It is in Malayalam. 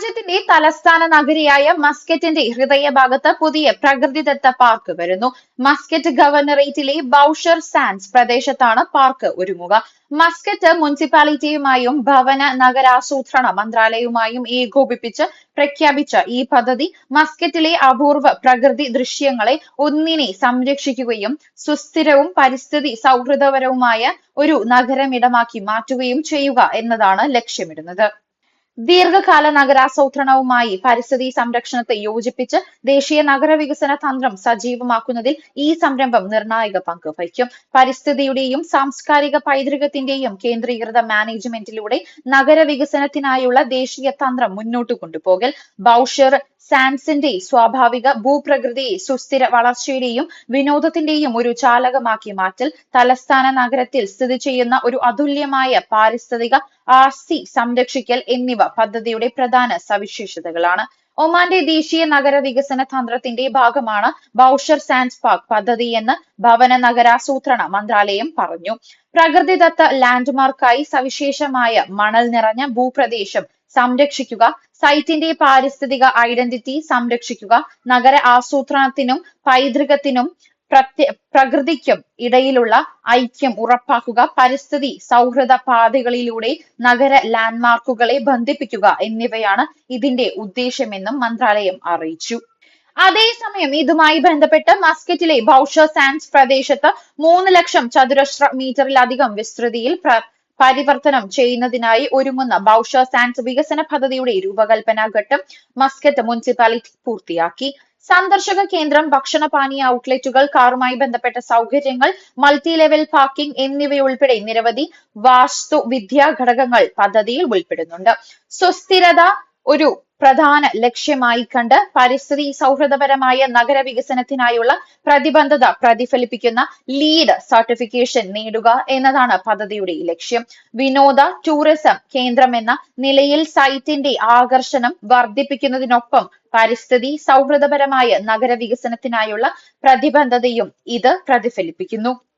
രാജ്യത്തിന്റെ തലസ്ഥാന നഗരിയായ മസ്കറ്റിന്റെ ഹൃദയഭാഗത്ത് പുതിയ പ്രകൃതിദത്ത പാർക്ക് വരുന്നു. മസ്കറ്റ് ഗവർണറേറ്റിലെ ബൌഷർ സാൻഡ്സ് പ്രദേശത്താണ് പാർക്ക് ഒരുങ്ങുക. മസ്കറ്റ് മുനിസിപ്പാലിറ്റിയുമായും ഭവന നഗരാസൂത്രണ മന്ത്രാലയവുമായും ഏകോപിപ്പിച്ച് പ്രഖ്യാപിച്ച ഈ പദ്ധതി മസ്കറ്റിലെ അപൂർവ പ്രകൃതി ദൃശ്യങ്ങളെ ഒന്നിനെ സംരക്ഷിക്കുകയും സുസ്ഥിരവും പരിസ്ഥിതി സൗഹൃദപരവുമായ ഒരു നഗരമിടമാക്കി മാറ്റുകയും ചെയ്യുക എന്നതാണ് ലക്ഷ്യമിടുന്നത്. ദീർഘകാല നഗരാസൂത്രണവുമായി പരിസ്ഥിതി സംരക്ഷണത്തെ യോജിപ്പിച്ച് ദേശീയ നഗര വികസന തന്ത്രം സജീവമാക്കുന്നതിൽ ഈ സംരംഭം നിർണായക പങ്ക് വഹിക്കും. പരിസ്ഥിതിയുടെയും സാംസ്കാരിക പൈതൃകത്തിന്റെയും കേന്ദ്രീകൃത മാനേജ്മെന്റിലൂടെ നഗര വികസനത്തിനായുള്ള ദേശീയ തന്ത്രം മുന്നോട്ട് കൊണ്ടുപോകൽ ബൌഷർ സാൻസിന്റെ സ്വാഭാവിക ഭൂപ്രകൃതി സുസ്ഥിര വളർച്ചയുടെയും വിനോദത്തിന്റെയും ഒരു ചാലകമാക്കി മാറ്റൽ തലസ്ഥാന നഗരത്തിൽ സ്ഥിതി ചെയ്യുന്ന ഒരു അതുല്യമായ പാരിസ്ഥിതിക ആസ്തി സംരക്ഷിക്കൽ എന്നിവ പദ്ധതിയുടെ പ്രധാന സവിശേഷതകളാണ്. ഒമാന്റെ ദേശീയ നഗര വികസന തന്ത്രത്തിന്റെ ഭാഗമാണ് ബൌഷർ സാൻസ് പാർക്ക് പദ്ധതി എന്ന് ഭവന നഗരാസൂത്രണ മന്ത്രാലയം പറഞ്ഞു. പ്രകൃതിദത്ത ലാൻഡ്മാർക്കായി സവിശേഷമായ മണൽ നിറഞ്ഞ ഭൂപ്രദേശം സംരക്ഷിക്കുക. സൈറ്റിന്റെ പാരിസ്ഥിതിക ഐഡന്റിറ്റി സംരക്ഷിക്കുക. നഗര ആസൂത്രണത്തിനും പൈതൃകത്തിനും പ്രകൃതിക്കും ഇടയിലുള്ള ഐക്യം ഉറപ്പാക്കുക. പരിസ്ഥിതി സൗഹൃദ പാതകളിലൂടെ നഗര ലാൻഡ്മാർക്കുകളെ ബന്ധിപ്പിക്കുക എന്നിവയാണ് ഇതിന്റെ ഉദ്ദേശമെന്നും മന്ത്രാലയം അറിയിച്ചു. അതേസമയം ഇതുമായി ബന്ധപ്പെട്ട് മസ്കറ്റിലെ ബൌഷ സാൻസ് പ്രദേശത്ത് മൂന്ന് ലക്ഷം ചതുരശ്ര മീറ്ററിലധികം വിസ്തൃതിയിൽ പരിവർത്തനം ചെയ്യുന്നതിനായി ഒരുങ്ങുന്ന ബൌഷ സാൻഡ്സ് വികസന പദ്ധതിയുടെ രൂപകൽപ്പന ഘട്ടം മസ്കറ്റ് മുനിസിപ്പാലിറ്റി പൂർത്തിയാക്കി. സന്ദർശക കേന്ദ്രം ഭക്ഷണപാനീയ ഔട്ട്ലെറ്റുകൾ കാറുമായി ബന്ധപ്പെട്ട സൗകര്യങ്ങൾ മൾട്ടി ലെവൽ പാർക്കിംഗ് എന്നിവയുൾപ്പെടെ നിരവധി വാസ്തു വിദ്യാ ഘടകങ്ങൾ പദ്ധതിയിൽ ഉൾപ്പെടുന്നുണ്ട്. സുസ്ഥിരത ഒരു പ്രധാന ലക്ഷ്യമായി കണ്ട് പരിസ്ഥിതി സൗഹൃദപരമായ നഗര വികസനത്തിനായുള്ള പ്രതിബദ്ധത പ്രതിഫലിപ്പിക്കുന്ന ലീഡ് സർട്ടിഫിക്കേഷൻ നേടുക എന്നതാണ് പദ്ധതിയുടെ ലക്ഷ്യം. വിനോദ ടൂറിസം കേന്ദ്രം എന്ന നിലയിൽ സൈറ്റിന്റെ ആകർഷണം വർദ്ധിപ്പിക്കുന്നതിനൊപ്പം പരിസ്ഥിതി സൗഹൃദപരമായ നഗര വികസനത്തിനായുള്ള പ്രതിബദ്ധതയും ഇത് പ്രതിഫലിപ്പിക്കുന്നു.